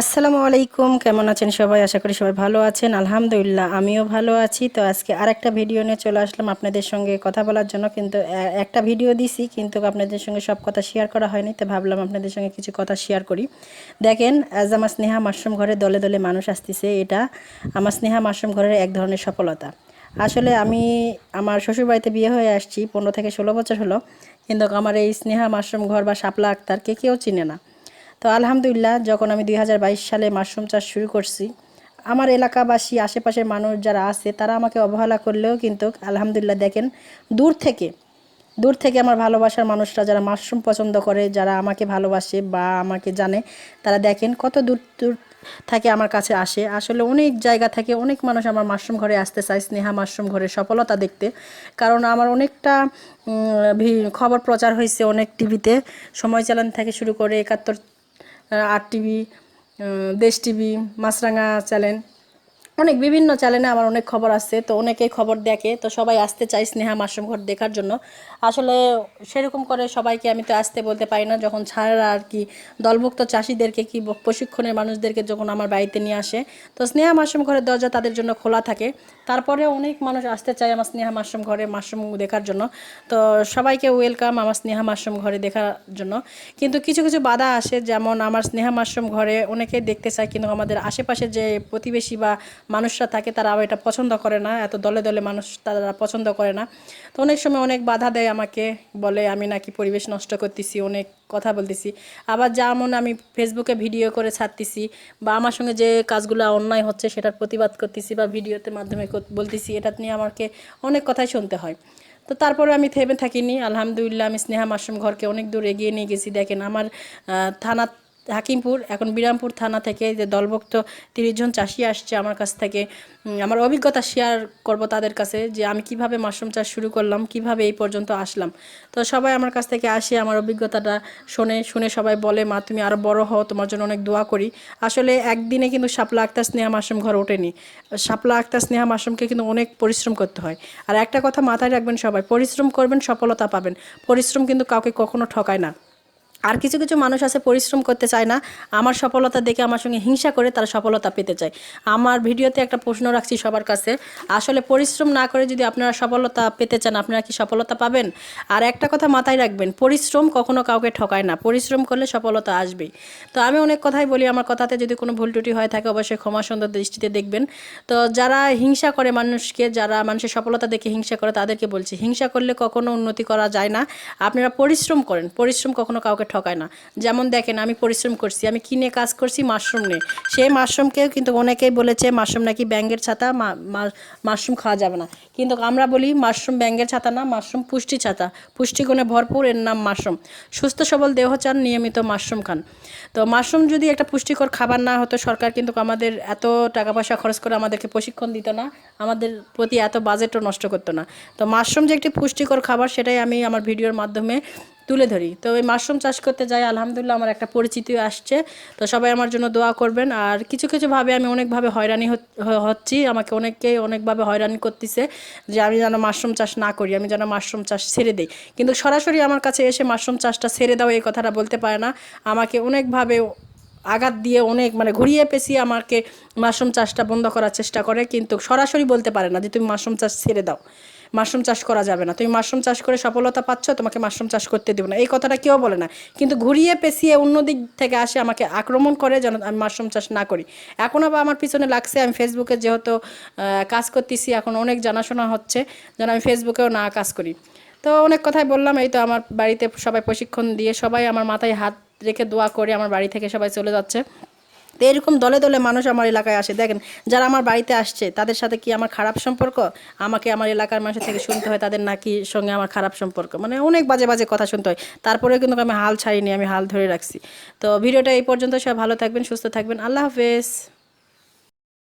আসসালামু আলাইকুম, কেমন আছেন সবাই? আশা করি সবাই ভালো আছেন। আলহামদুলিল্লাহ, আমিও ভালো আছি। তো আজকে আরেকটা ভিডিও নিয়ে চলে আসলাম আপনাদের সঙ্গে কথা বলার জন্য। কিন্তু একটা ভিডিও দিছি, কিন্তু আপনাদের সঙ্গে সব কথা শেয়ার করা হয়নি, তো ভাবলাম আপনাদের সঙ্গে কিছু কথা শেয়ার করি। দেখেন, আজ আমার স্নেহা মাশরুম ঘরে দলে দলে মানুষ আসতেছে। এটা আমার স্নেহা মাশরুম ঘরের এক ধরনের সফলতা। আসলে আমি আমার শ্বশুরবাড়িতে বিয়ে হয়ে আসছি, পনেরো থেকে ষোলো বছর হলো। কিন্তু আমার এই স্নেহা মাশরুম ঘর বা শাপলা আক্তারকে কেউ চিনে না। তো আলহামদুলিল্লাহ, যখন আমি দুই হাজার বাইশ সালে মাশরুম চাষ শুরু করছি, আমার এলাকাবাসী, আশেপাশের মানুষ যারা আছে, তারা আমাকে অবহেলা করলেও কিন্তু আলহামদুলিল্লাহ দেখেন, দূর থেকে দূর থেকে আমার ভালোবাসার মানুষরা যারা মাশরুম পছন্দ করে, যারা আমাকে ভালোবাসে বা আমাকে জানে, তারা দেখেন কত দূর দূর থাকে আমার কাছে আসে। আসলে অনেক জায়গা থেকে অনেক মানুষ আমার মাশরুম ঘরে আসতে চায়, স্নেহা মাশরুম ঘরে সফলতা দেখতে। কারণ আমার অনেকটা খবর প্রচার হয়েছে অনেক টিভিতে সময় চালান থেকে শুরু করে একাত্তর আর TV Desh TV Maasranga channel অনেক বিভিন্ন চ্যানেলে আমার অনেক খবর আসছে, তো অনেকেই খবর দেখে, তো সবাই আসতে চাই স্নেহা মাশরুম ঘর দেখার জন্য। আসলে সেরকম করে সবাইকে আমি তো আসতে বলতে পারি না, যখন ছাড়া আর কি দলভুক্ত চাষিদেরকে কি প্রশিক্ষণের মানুষদেরকে যখন আমার বাড়িতে নিয়ে আসে, তো স্নেহা মাশরুম ঘরের দরজা তাদের জন্য খোলা থাকে। তারপরে অনেক মানুষ আসতে চায় আমার স্নেহা মাশরুম ঘরে মাশরুম দেখার জন্য, তো সবাইকে ওয়েলকাম আমার স্নেহা মাশরুম ঘরে দেখার জন্য। কিন্তু কিছু কিছু বাধা আসে, যেমন আমার স্নেহা মাশরুম ঘরে অনেকেই দেখতে চায়, কিন্তু আমাদের আশেপাশে যে প্রতিবেশী বা মানুষরা থাকে তারা এটা পছন্দ করে না এত দলে দলে মানুষ তারা পছন্দ করে না। তো অনেক সময় অনেক বাধা দেয় আমাকে বলে আমি নাকি পরিবেশ নষ্ট করতেছি অনেক কথা বলতেছি। আবার যা মনে আমি ফেসবুকে ভিডিও করে ছাড়তেছি বা আমার সঙ্গে যে কাজগুলো অন্যায় হচ্ছে সেটার প্রতিবাদ করতেছি বা ভিডিওতে মাধ্যমে বলতেছি এটা নিয়ে আমাকে অনেক কথাই শুনতে হয়। তো তারপরে আমি থেমে থাকিনি আলহামদুলিল্লাহ আমি স্নেহা মাশরুম ঘরকে অনেক দূর এগিয়ে নিয়ে গেছি। দেখেন আমার আহ, থানা হাকিমপুর, এখন বিরামপুর থানা থেকে যে দলভক্ত তিরিশ জন চাষি আসছে আমার কাছ থেকে আমার অভিজ্ঞতা শেয়ার করব তাদের কাছে যে আমি কীভাবে মাশরুম চাষ শুরু করলাম, কীভাবে এই পর্যন্ত আসলাম। তো সবাই আমার কাছ থেকে আসে, আমার অভিজ্ঞতাটা শোনে, শুনে সবাই বলে, মা, তুমি আরও বড় হও, তোমার জন্য অনেক দোয়া করি। আসলে একদিনে কিন্তু শাপলা আক্তার স্নেহা মাশরুম ঘর ওঠেনি। শাপলা আক্তার স্নেহা মাশরুমকে কিন্তু অনেক পরিশ্রম করতে হয়। আর একটা কথা মাথায় রাখবেন সবাই, পরিশ্রম করবেন, সফলতা পাবেন। পরিশ্রম কিন্তু কাউকে কখনো ঠকায় না। আর কিছু কিছু মানুষ আছে পরিশ্রম করতে চায় না। আমার সফলতা দেখে আমার সঙ্গে হিংসা করে তারা সফলতা পেতে চায়। আমার ভিডিওতে একটা প্রশ্ন রাখছি সবার কাছে। আসলে পরিশ্রম না করে যদি আপনারা সফলতা পেতে চান, আপনারা কি সফলতা পাবেন? আর একটা কথা মাথায় রাখবেন, পরিশ্রম কখনো কাউকে ঠকায় না। পরিশ্রম করলে সফলতা আসবেই। তো আমি অনেক কথাই বলি আমার কথাতে, যদি কোনো ভুল ত্রুটি হয়ে থাকে অবশ্যই ক্ষমা সুন্দর দৃষ্টিতে দেখবেন। তো যারা হিংসা করে মানুষকে, যারা মানুষের সফলতা দেখে হিংসা করে, তাদেরকে বলছি, হিংসা করলে কখনো উন্নতি করা যায় না। আপনারা পরিশ্রম করেন, পরিশ্রম কখনো কাউকে ঠকায় না। যেমন দেখেন, আমি পরিশ্রম করছি, আমি কিনে কাজ করছি মাশরুম নিয়ে। সেই মাশরুমকেও কিন্তু অনেকেই বলেছে, মাশরুম নাকি ব্যাঙ্গের ছাতা মাশরুম খাওয়া যাবে না। কিন্তু আমরা বলি, মাশরুম ব্যাঙ্গের ছাতা না, মাশরুম পুষ্টি ছাতা। পুষ্টিগুণে ভরপুর, এর নাম মাশরুম। সুস্থ, সবল দেহ চান, নিয়মিত মাশরুম খান। তো মাশরুম যদি একটা পুষ্টিকর খাবার না হতো, সরকার কিন্তু আমাদের এত টাকা পয়সা খরচ করে আমাদেরকে প্রশিক্ষণ দিত না, আমাদের প্রতি এত বাজেটও নষ্ট করতো না। তো মাশরুম যে একটি পুষ্টিকর খাবার, সেটাই আমি আমার ভিডিওর মাধ্যমে তুলে ধরি। তো এই মাশরুম চাষ করতে যাই, আলহামদুলিল্লাহ আমার একটা পরিচিতি আসছে। তো সবাই আমার জন্য দোয়া করবেন। আর কিছু কিছুভাবে আমি অনেকভাবে হয়রানি হচ্ছি। আমাকে অনেকেই অনেকভাবে হয়রানি করতেছে যে আমি যেন মাশরুম চাষ না করি, আমি যেন মাশরুম চাষ ছেড়ে দিই। কিন্তু সরাসরি আমার কাছে এসে মাশরুম চাষটা ছেড়ে দাও, এই কথাটা বলতে পারে না। আমাকে অনেকভাবে আঘাত দিয়ে অনেক মানে ঘুরিয়ে পেঁচিয়ে আমাকে মাশরুম চাষটা বন্ধ করার চেষ্টা করে। কিন্তু সরাসরি বলতে পারে না যে তুমি মাশরুম চাষ ছেড়ে দাও। মাশরুম চাষ করা যাবে না। তুমি মাশরুম চাষ করে সফলতা পাচ্ছ, তোমাকে মাশরুম চাষ করতে দেবো না। এই কথাটা কেউ বলে না। কিন্তু ঘুরিয়ে পেঁচিয়ে অন্য দিক থেকে আসে, আমাকে আক্রমণ করে যেন আমি মাশরুম চাষ না করি। এখন আবার আমার পিছনে লাগছে, আমি ফেসবুকে যেহেতু কাজ করতেছি, এখন অনেক জানাশোনা হচ্ছে, যেন আমি ফেসবুকেও না কাজ করি। তো অনেক কথাই বললাম, এই তো আমার বাড়িতে সবাই প্রশিক্ষণ দিয়ে সবাই আমার মাথায় হাত রেখে দোয়া করে, আমার বাড়ি থেকে সবাই চলে যাচ্ছে। তো এরকম দলে দলে মানুষ আমার এলাকায় আসে। দেখেন, যারা আমার বাড়িতে আসছে, তাদের সাথে কি আমার খারাপ সম্পর্ক? আমাকে আমার এলাকার মানুষের থেকে শুনতে হয়, তাদের নাকি সঙ্গে আমার খারাপ সম্পর্ক। মানে অনেক বাজে বাজে কথা শুনতে হয়। তারপরেও কিন্তু আমি হাল ছাড়িনি, আমি হাল ধরে রাখছি। তো ভিডিওটা এই পর্যন্ত সব ভালো থাকবেন, সুস্থ থাকবেন। আল্লাহ হাফেজ।